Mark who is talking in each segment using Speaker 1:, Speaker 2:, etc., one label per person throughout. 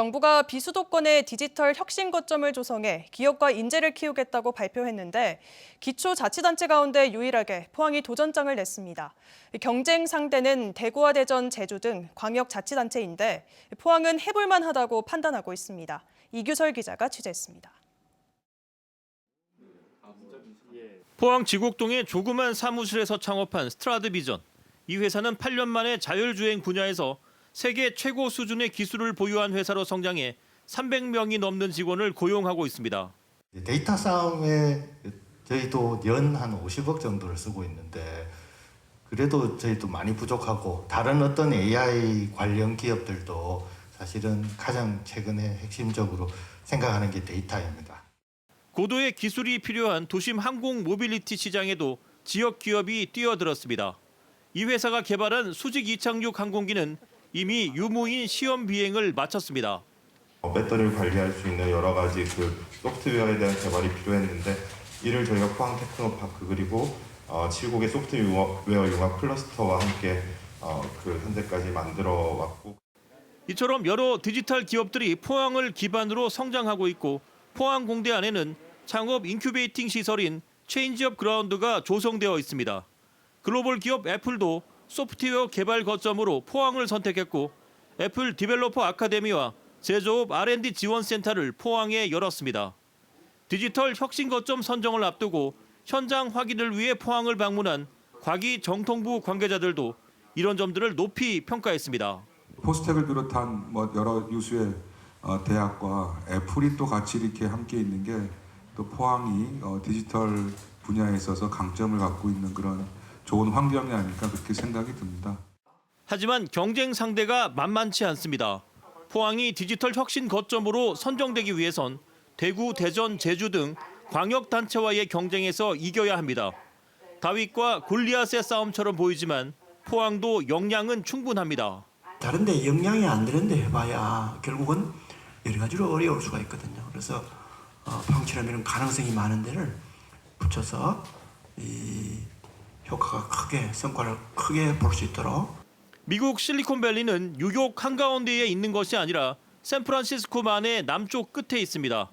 Speaker 1: 정부가 비수도권의 디지털 혁신 거점을 조성해 기업과 인재를 키우겠다고 발표했는데 기초자치단체 가운데 유일하게 포항이 도전장을 냈습니다. 경쟁 상대는 대구와 대전, 제주 등 광역자치단체인데 포항은 해볼만 하다고 판단하고 있습니다. 이규설 기자가 취재했습니다.
Speaker 2: 포항 지곡동의 조그만 사무실에서 창업한 스트라드 비전. 이 회사는 8년 만에 자율주행 분야에서 세계 최고 수준의 기술을 보유한 회사로 성장해 300명이 넘는 직원을 고용하고 있습니다.
Speaker 3: 데이터 싸움에 저희도 연 한 50억 정도를 쓰고 있는데 그래도 저희도 많이 부족하고 다른 어떤 AI 관련 기업들도 사실은 가장 최근에 핵심적으로 생각하는 게 데이터입니다.
Speaker 2: 고도의 기술이 필요한 도심 항공 모빌리티 시장에도 지역 기업이 뛰어들었습니다. 이 회사가 개발한 수직 이착륙 항공기는 이미 유무인 시험 비행을 마쳤습니다.
Speaker 4: 어, 배터리를 관리할 수 있는 여러 가지 그 소프트웨어에 대한 개발이 필요했는데 이를 저희가 포항 테크노파크 그리고 어, 7곡의 소프트웨어 융합 클러스터와 함께 어, 그 현재까지 만들어 왔고
Speaker 2: 이처럼 여러 디지털 기업들이 포항을 기반으로 성장하고 있고 포항 공대 안에는 창업 인큐베이팅 시설인 체인지업 그라운드가 조성되어 있습니다. 글로벌 기업 애플도 소프트웨어 개발 거점으로 포항을 선택했고 애플 디벨로퍼 아카데미와 제조업 R&D 지원 센터를 포항에 열었습니다. 디지털 혁신 거점 선정을 앞두고 현장 확인을 위해 포항을 방문한 과기 정통부 관계자들도 이런 점들을 높이 평가했습니다.
Speaker 5: 포스텍을 비롯한 뭐 여러 유수의 어, 대학과 애플이 또 같이 이렇게 함께 있는 게 또 포항이 어, 디지털 분야에 있어서 강점을 갖고 있는 그런 좋은 환경이 아닐까 그렇게 생각이 듭니다.
Speaker 2: 하지만 경쟁 상대가 만만치 않습니다. 포항이 디지털 혁신 거점으로 선정되기 위해선 대구, 대전, 제주 등 광역 단체와의 경쟁에서 이겨야 합니다. 다윗과 골리앗의 싸움처럼 보이지만 포항도 역량은 충분합니다.
Speaker 6: 다른데 영향이 안 되는데 해봐야 결국은 여러 가지로 어려울 수가 있거든요. 그래서 어, 방치라면 가능성이 많은 데를 붙여서 이 효과가 크게 성과를 크게 볼 수 있도록
Speaker 2: 미국 실리콘밸리는 뉴욕 한가운데에 있는 것이 아니라 샌프란시스코만의 남쪽 끝에 있습니다.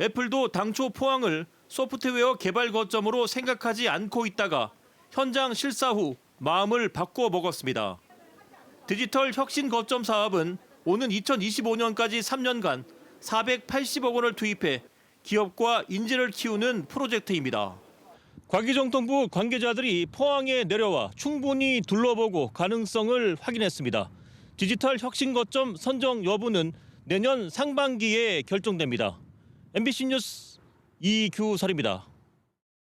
Speaker 2: 애플도 당초 포항을 소프트웨어 개발 거점으로 생각하지 않고 있다가 현장 실사 후 마음을 바꿔 먹었습니다. 디지털 혁신 거점 사업은 오는 2025년까지 3년간 480억 원을 투입해 기업과 인재를 키우는 프로젝트입니다. 과기정통부 관계자들이 포항에 내려와 충분히 둘러보고 가능성을 확인했습니다. 디지털 혁신 거점 선정 여부는 내년 상반기에 결정됩니다. MBC 뉴스 이규설입니다.